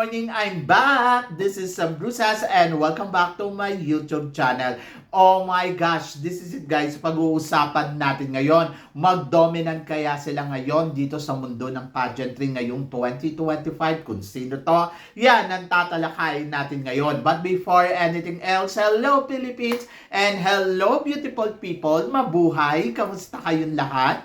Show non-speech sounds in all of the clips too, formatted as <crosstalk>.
morning! I'm back! This is Sam Brusas and welcome back to my YouTube channel. Oh my gosh! This is it guys. Pag-uusapan natin ngayon. Mag-dominant kaya sila ngayon dito sa mundo ng pageantry ngayong 2025. Kung sino to? Yan ang tatalakayin natin ngayon. But before anything else, hello Philippines and hello beautiful people. Mabuhay! Kamusta kayong lahat?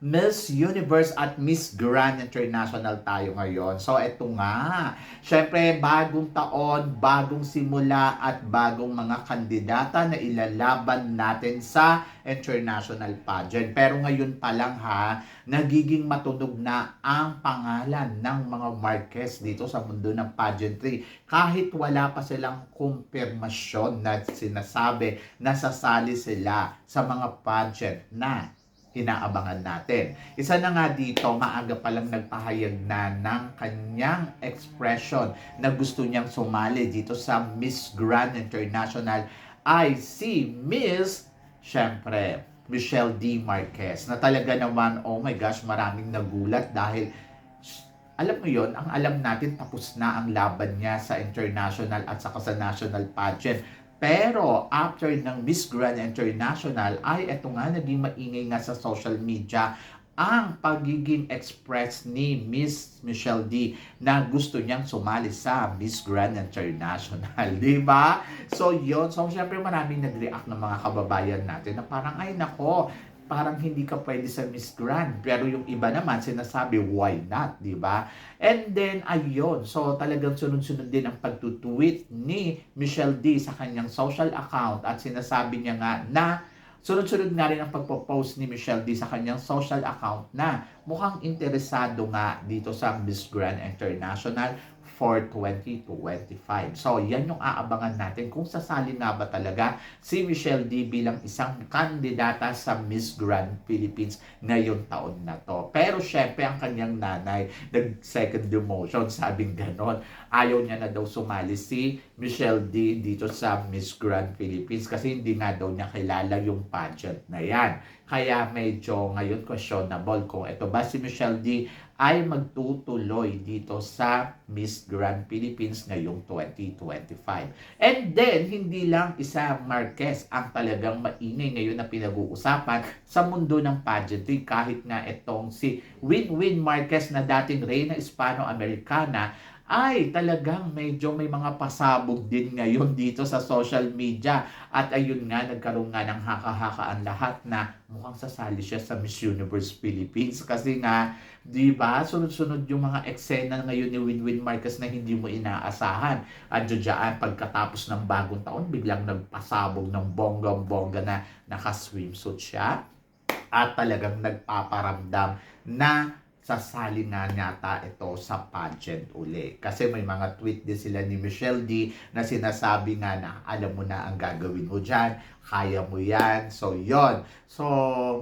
Miss Universe at Miss Grand International tayo ngayon. So, eto nga. Syempre, bagong taon, bagong simula, at bagong mga kandidata na ilalaban natin sa international pageant. Pero ngayon pa lang ha, nagiging matunog na ang pangalan ng mga Marquez dito sa mundo ng pageantry. Kahit wala pa silang kumpirmasyon na sinasabi na sasali sila sa mga pageant na inaabangan natin. Isa na nga dito, maaga pa lang nagpahayag na ng kanyang expression na gusto niyang sumali dito sa Miss Grand International ay si Miss, syempre, Michelle D. Marquez na talaga naman, oh my gosh, maraming nagulat dahil alam mo yon ang alam natin tapos na ang laban niya sa international at saka sa national pageant. Pero after ng Miss Grand International ay eto nga naging maingay nga sa social media ang pagiging express ni Miss Michelle D na gusto niyang sumali sa Miss Grand International, <laughs> di ba? So yon so syempre maraming nag-react ng mga kababayan natin na parang ay nako, parang hindi ka pwede sa Miss Grand. Pero yung iba naman sinasabi, why not, di ba? And then, ayun. So, talagang sunod-sunod din ang pagtutweet ni Michelle D sa kanyang social account at sinasabi niya nga na sunod-sunod nga rin ang pagpo-post ni Michelle D sa kanyang social account na mukhang interesado nga dito sa Miss Grand International for 2025. So, yan yung aabangan natin kung sasali nga ba talaga si Michelle D bilang isang kandidata sa Miss Grand Philippines ngayong taon na to. Pero syempre, ang kanyang nanay, nag-second demotion, sabing ganon. Ayaw niya na daw sumali si Michelle D dito sa Miss Grand Philippines kasi hindi nga daw niya kilala yung pageant na yan. Kaya medyo ngayon questionable kung ito ba si Michelle D ay magtutuloy dito sa Miss Grand Philippines ngayong 2025. And then, hindi lang isa Marquez ang talagang maingay ngayon na pinag-uusapan sa mundo ng pageantry kahit na itong si Winwin Marquez na dating Reyna Hispano-Americana ay talagang medyo may mga pasabog din ngayon <laughs> dito sa social media. At ayun nga, nagkaroon nga ng haka-haka ang lahat na mukhang sasali siya sa Miss Universe Philippines. <laughs> Kasi nga, di ba, sunod-sunod yung mga eksena ngayon ni Winwin Marquez na hindi mo inaasahan. At dyan, pagkatapos ng bagong taon, biglang nagpasabog ng bonggang-bongga na naka-swimsuit siya. At talagang nagpaparamdam na sasali na yata ito sa pageant uli. Kasi may mga tweet din sila ni Michelle D na sinasabi nga na alam mo na ang gagawin mo dyan, kaya mo yan. So, yon So,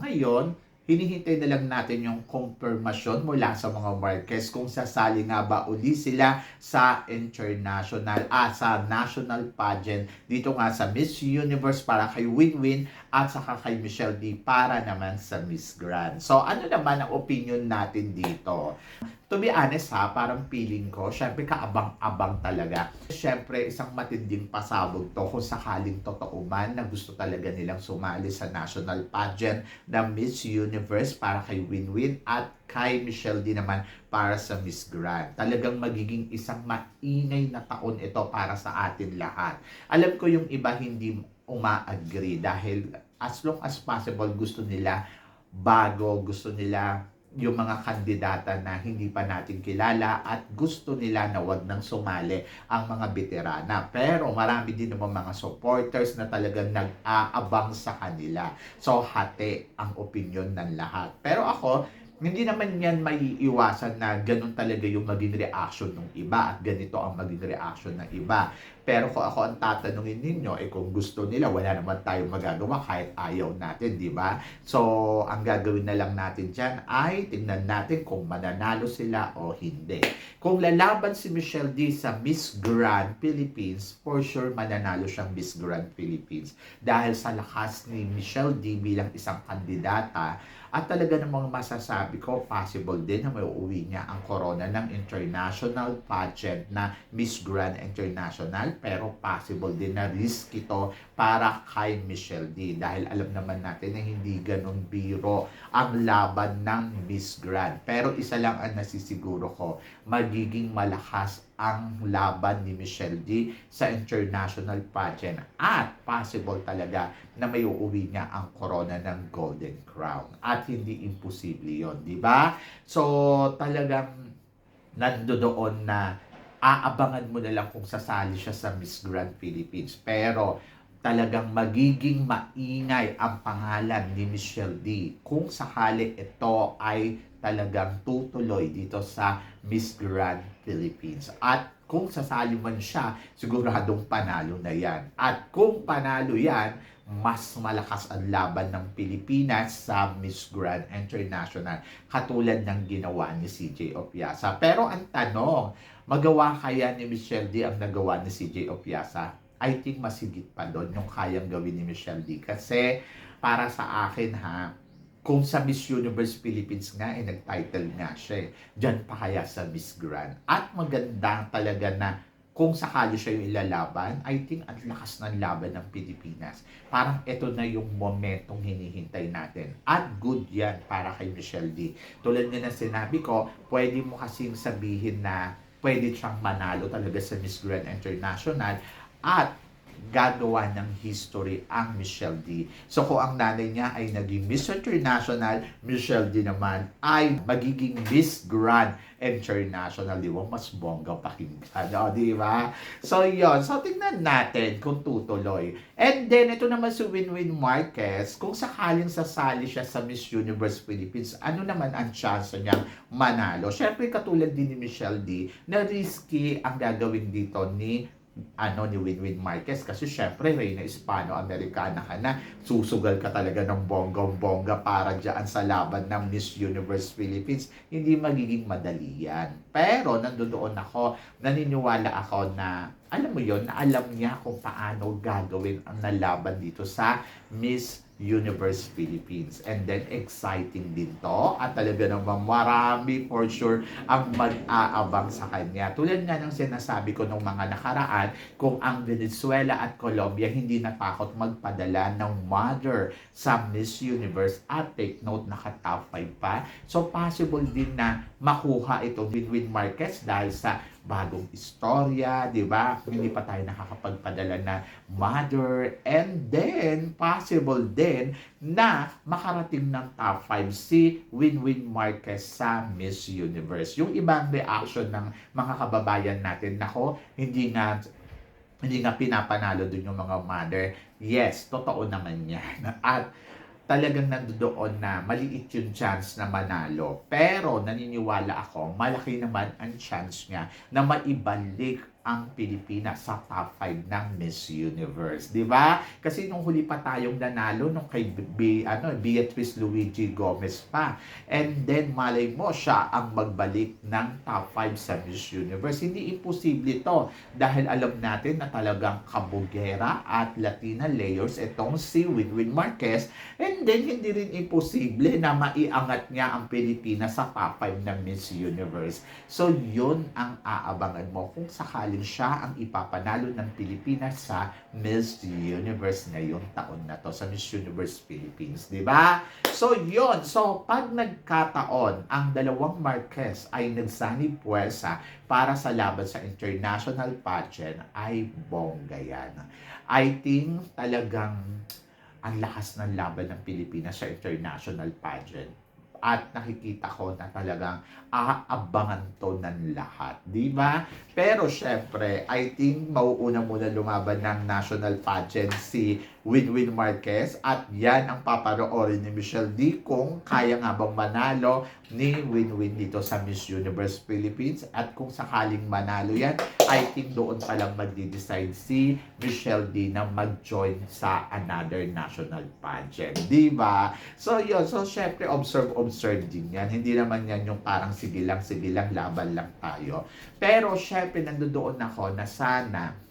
ngayon, hinihintay na lang natin yung confirmation mula sa mga Marquez kung sasali nga ba uli sila sa international, ah, sa national pageant dito nga sa Miss Universe para kay Winwin at saka kay Michelle D para naman sa Miss Grand. So, ano naman ang opinion natin dito? To be honest ha, parang feeling ko, syempre kaabang-abang talaga. Syempre, isang matinding pasabog to kung sakaling totoo man na gusto talaga nilang sumali sa national pageant na Miss Universe para kay Winwin at kay Michelle din naman para sa Miss Grand. Talagang magiging isang maingay na taon ito para sa atin lahat. Alam ko yung iba hindi uma-agree dahil as long as possible gusto nila bago, gusto nila yung mga kandidata na hindi pa natin kilala at gusto nila na wag nang sumali ang mga veterana. Pero marami din naman mga supporters na talagang nag-aabang sa kanila. So, hati ang opinion ng lahat. Pero ako, hindi naman yan maiiwasan na ganun talaga yung maging reaction ng iba at ganito ang maging reaction ng iba. Pero kung ako ang tatanungin ninyo, eh kung gusto nila, wala naman tayong magagawa kahit ayaw natin, di ba? So, ang gagawin na lang natin dyan ay tingnan natin kung mananalo sila o hindi. Kung lalaban si Michelle D sa Miss Grand Philippines, for sure mananalo siyang Miss Grand Philippines. Dahil sa lakas ni Michelle D bilang isang kandidata, at talaga namang masasabi ko, possible din na may uuwi niya ang corona ng international pageant na Miss Grand International. Pero possible din na risk ito para kay Michelle D. Dahil alam naman natin na hindi ganun biro ang laban ng Miss Grand. Pero isa lang ang nasisiguro ko, magiging malakas ang laban ni Michelle D sa international pageant at possible talaga na may uuwi niya ang corona ng Golden Crown at hindi imposible yon di ba? So talagang nandoon na aabangan mo na lang kung sasali siya sa Miss Grand Philippines pero talagang magiging maingay ang pangalan ni Michelle D kung sakali ito ay talagang tutuloy dito sa Miss Grand Philippines. At kung sasali man siya, siguradong panalo na yan. At kung panalo yan, mas malakas ang laban ng Pilipinas sa Miss Grand International katulad ng ginawa ni CJ Opiasa. Pero ang tanong, magawa kaya ni Michelle D ang nagawa ni CJ Opiasa? I think masigit pa doon yung kayang gawin ni Michelle D. Kasi para sa akin ha, kung sa Miss Universe Philippines nga, eh, nag-title nga siya eh. Diyan pa kaya sa Miss Grand. At maganda talaga na kung sakali siya yung ilalaban, I think ang lakas ng laban ng Pilipinas. Parang ito na yung momentong hinihintay natin. At good yan para kay Michelle D. Tulad nga na sinabi ko, pwede mo kasing sabihin na pwede siyang manalo talaga sa Miss Grand International at gagawa ng history ang Michelle D. So kung ang nanay niya ay naging Miss International, Michelle D naman ay magiging Miss Grand International. Di ba? Mas bongga pakinggan. O, di ba? So yon So tingnan natin kung tutuloy. And then ito naman si Winwin Marquez, kung sakaling sasali siya sa Miss Universe Philippines, ano naman ang chance niyang manalo? Siyempre katulad din ni Michelle D, na risky ang gagawin dito ni ano ni Winwin Marquez. Kasi syempre Reyna Hispano-Americana ka na. Susugal ka talaga ng bonggong-bongga para dyan sa laban ng Miss Universe Philippines. Hindi magiging madali yan. Pero nandoon ako. Naniniwala ako na alam mo yon na alam niya kung paano gagawin ang nalaban dito sa Miss Universe Philippines. And then, exciting din to. At talaga naman marami for sure ang mag-aabang sa kanya. Tulad nga ng sinasabi ko nung mga nakaraan, kung ang Venezuela at Colombia hindi natakot magpadala ng mother sa Miss Universe at take note, naka-top 5 pa. So, possible din na makuha ito Winwin Marquez dahil sa bagong istorya, di ba? Hindi pa tayo nakakapagpadala na mother. And then, possible din na makarating ng top 5 si Winwin Marquez sa Miss Universe. Yung ibang reaction ng mga kababayan natin, nako, hindi nga hindi nga pinapanalo dun yung mga mother. Yes, totoo naman yan. <laughs> At talagang nandoon na maliit yung chance na manalo. Pero naniniwala ako, malaki naman ang chance niya na maibalik ang Pilipinas sa top 5 ng Miss Universe. Di ba? Kasi nung huli pa tayong nanalo nung kay B, ano, Beatrice Luigi Gomez pa. And then malay mo siya ang magbalik ng top 5 sa Miss Universe. Hindi imposible ito dahil alam natin na talagang kabugera at Latina layers itong si Winwin Marquez. And then hindi rin imposible na maiangat niya ang Pilipinas sa top 5 ng Miss Universe. So yun ang aabangan mo kung sakali dahil siya ang ipapanalo ng Pilipinas sa Miss Universe ngayong taon na to sa Miss Universe Philippines, di ba? So, yon So, pag nagkataon, ang dalawang Marquez ay nagsani puwersa para sa laban sa international pageant, ay bongga yan. I think talagang ang lakas ng laban ng Pilipinas sa international pageant at nakikita ko na talagang aabangan to ng lahat. Di ba? Pero syempre, I think mauuna muna lumaban ng national pageant si Winwin Marquez at yan ang paparoorin ni Michelle D kung kaya nga bang manalo ni Winwin dito sa Miss Universe Philippines at kung sakaling manalo yan, I think doon pa lang magdi-decide si Michelle D na mag-join sa another national pageant. Di ba? So yun, so syempre observe, observe din yan. Hindi naman yan yung parang sige lang, sige lang, laban lang tayo. Pero syempre nandoon ako na sana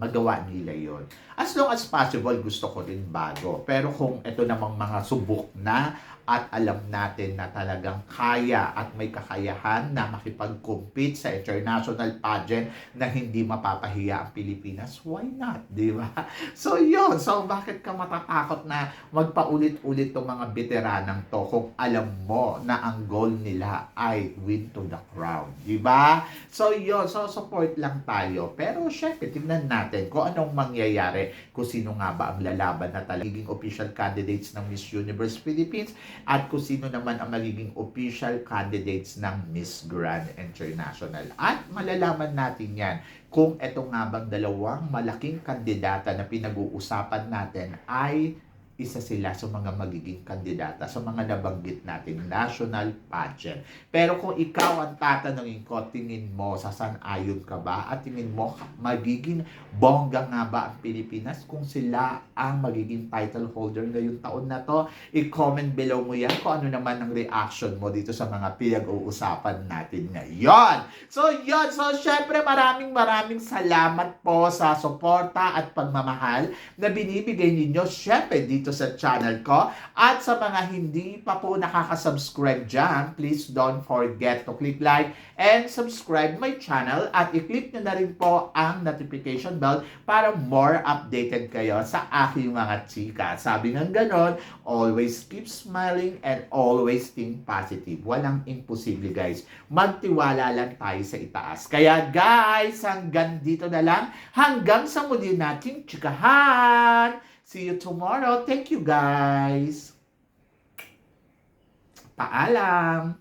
magawa nila yon. As long as possible, gusto ko rin bago. Pero kung ito namang mga subok na at alam natin na talagang kaya at may kakayahan na makipag-compete sa international pageant na hindi mapapahiya ang Pilipinas, why not? Di ba? <laughs> So yun, so bakit ka matatakot na magpaulit-ulit tong mga veteranang to kung alam mo na ang goal nila ay win to the crown, di ba? So yun, so support lang tayo. Pero syempre, tingnan natin kung anong mangyayari, kung sino nga ba ang lalaban na talagang official candidates ng Miss Universe Philippines at kung sino naman ang magiging official candidates ng Miss Grand International. At malalaman natin yan kung eto nga bang dalawang malaking kandidata na pinag-uusapan natin ay isa sila sa mga magiging kandidata sa mga nabanggit nating national pageant. Pero kung ikaw ang tatanungin ko, tingin mo, sasan-ayon ka ba? At tingin mo, magiging bongga nga ba ang Pilipinas kung sila ang magiging title holder ngayong taon na to? I-comment below mo yan kung ano naman ang reaction mo dito sa mga pinag-uusapan natin ngayon. So, yun. So, syempre, maraming maraming salamat po sa suporta at pagmamahal na binibigay ninyo syempre dito sa channel ko. At sa mga hindi pa po nakaka-subscribe dyan, please don't forget to click like and subscribe my channel at i-click nyo na rin po ang notification bell para more updated kayo sa aking mga chika. Sabi ng ganon, always keep smiling and always think positive. Walang imposible guys. Magtiwala lang tayo sa itaas. Kaya guys, hanggang dito na lang. Hanggang sa muli nating chikahan. See you tomorrow. Thank you guys. Paalam.